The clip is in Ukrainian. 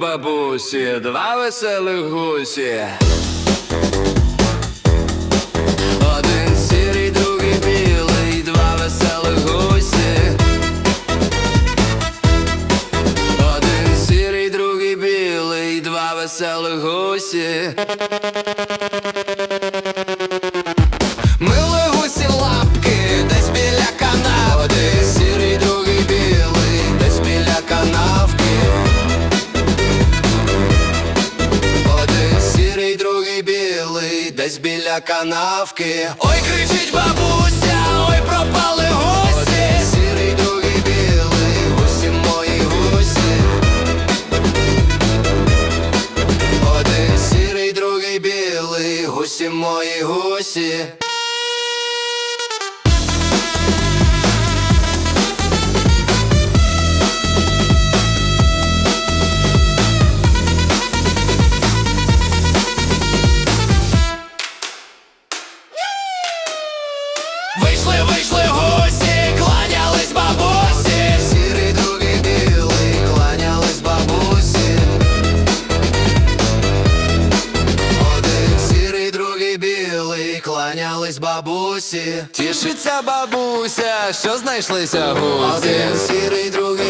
гусі, два веселих гусі. Один сірий, другий білий, два веселих гусі. Один сірий, другий білий, два веселих гусі. Десь біля канавки Ой, кричить бабуся, ой, пропали гості. Сірий, другий білий, гусі мої гусі Один сірий, другий білий, гусі мої гусі. Вийшли, вийшли гусі, кланялись бабусі. Сірий, другий білий, кланялись бабусі. Один сірий, другий білий, кланялись бабусі. Тішиться бабуся, що знайшлися гусі. Один сірий, другий